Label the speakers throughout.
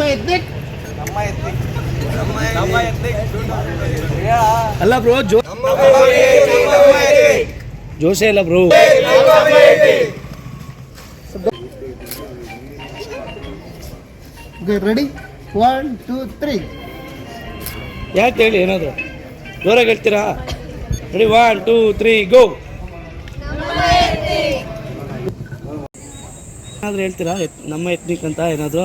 Speaker 1: ನಿಮ್ಮ ಎತ್ನಿಕ್ ಅಲ್ಲ ಬ್ರೋ ಜೋ ಅಲ್ಲ bro
Speaker 2: ready one two three
Speaker 1: ಯಾಕೆ ಹೇಳಿ ಏನಾದರೂ? ಜೋರಾಗಿ ಹೇಳ್ತೀರಾ? Ready one two three go ಏನಾದರೂ ಹೇಳ್ತೀರಾ? ನಮ್ಮ ಎತ್ನಿಕ್ ಅಂತ ಏನಾದರೂ?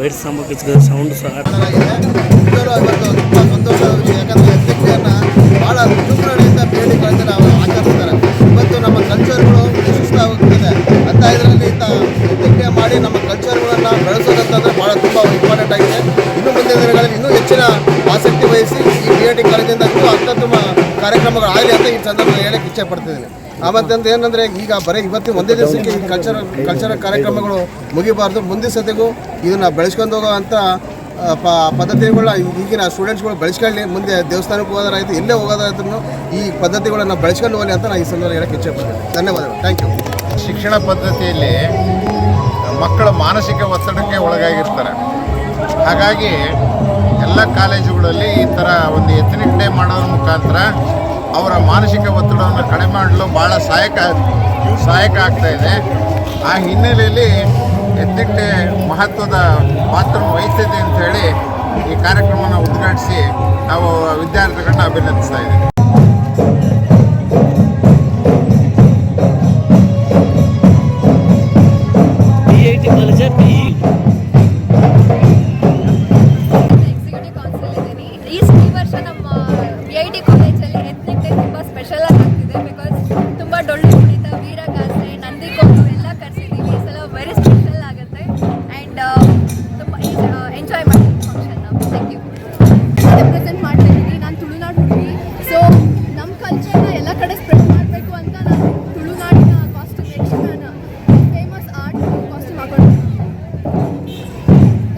Speaker 1: ಬೈಟ್ ಸಾಂಬ ಸೌಂಡ್ ಸಹ
Speaker 2: ಭಾಳ ವಿಜೃಂಭಣೆಯಿಂದ ಬೇಡಿಕೆಗಳನ್ನು ನಾವು ಆಚರಿಸ್ತಾರೆ ಇವತ್ತು ನಮ್ಮ ಕಲ್ಚರ್ಗಳು ನಶಿಸ್ತಾ ಹೋಗ್ತಿದೆ ಅಂತ ಇದರಲ್ಲಿ ಇಂಥ ಎತ್ತಿಗೆ ಮಾಡಿ ನಮ್ಮ ಕಲ್ಚರ್ಗಳನ್ನು ಬೆಳೆಸೋದಂತಂದ್ರೆ ಭಾಳ ತುಂಬ ಇಂಪಾರ್ಟೆಂಟ್ ಆಗಿದೆ ಇನ್ನು ಮುಂದೆ ದಿನಗಳಲ್ಲಿ ಆಗಲಿ ಅಂತ ಈ ಸಂದರ್ಭದಲ್ಲಿ ಹೇಳಕ್ಕೆ ಇಚ್ಛೆ ಪಡ್ತಿದ್ದೀನಿ ಆ ಮತ್ತಂತ ಏನಂದರೆ ಈಗ ಬರೀ ಇವತ್ತು ಒಂದೇ ದಿವಸಕ್ಕೆ ಈ ಕಲ್ಚರ್ ಕಲ್ಚರಲ್ ಕಾರ್ಯಕ್ರಮಗಳು ಮುಗಿಬಾರ್ದು. ಮುಂದಿನ ಸತಿಗೂ ಇದನ್ನು ಬೆಳೆಸ್ಕೊಂಡು ಹೋಗೋವಂಥ ಅಂತ ಪ ಈಗಿನ ಸ್ಟೂಡೆಂಟ್ಸ್ಗಳು ಬೆಳೆಸ್ಕೊಳ್ಳಿ. ಮುಂದೆ ದೇವಸ್ಥಾನಕ್ಕೆ ಹೋಗೋದಾಯ್ತು ಎಲ್ಲೇ ಹೋಗೋದಾದ್ರೂ ಈ ಪದ್ಧತಿಗಳನ್ನು ಬೆಳೆಸ್ಕೊಂಡು ಹೋಗಲಿ ಅಂತ ನಾನು ಈ ಸಂದರ್ಭ ಹೇಳಕ್ಕೆ ಇಚ್ಛೆ ಪಡ್ತೀನಿ ಧನ್ಯವಾದಗಳು. ಥ್ಯಾಂಕ್ ಯು
Speaker 3: ಶಿಕ್ಷಣ ಪದ್ಧತಿಯಲ್ಲಿ ಮಕ್ಕಳ ಮಾನಸಿಕ ಒತ್ತಡಕ್ಕೆ ಒಳಗಾಗಿರ್ತಾರೆ. ಹಾಗಾಗಿ ಎಲ್ಲ ಕಾಲೇಜುಗಳಲ್ಲಿ ಈ ಥರ ಒಂದು ಎಥನಿಕ್ ಡೇ ಮಾಡೋದ್ರ ಮುಖಾಂತರ ಅವರ ಮಾನಸಿಕ ಒತ್ತಡವನ್ನು ಕಡಿಮೆ ಮಾಡಲು ಭಾಳ ಸಹಾಯಕ ಸಹಾಯಕ ಆಗ್ತಾ ಇದೆ. ಆ ಹಿನ್ನೆಲೆಯಲ್ಲಿ ಎತ್ತಿಟ್ಟೆ ಮಹತ್ವದ ಪಾತ್ರ ವಹಿಸ್ತಿದೆ ಅಂತ ಹೇಳಿ ಈ ಕಾರ್ಯಕ್ರಮವನ್ನು ಉದ್ಘಾಟಿಸಿ ನಾವು ವಿದ್ಯಾರ್ಥಿಗಳನ್ನ ಅಭಿನಂದಿಸ್ತಾ ಇದ್ದೀವಿ.
Speaker 4: ಕೌನ್ಸಿಲ್ ಇದ್ದೀನಿ. ಈ ವರ್ಷ ನಮ್ಮ ಐ ಟಿ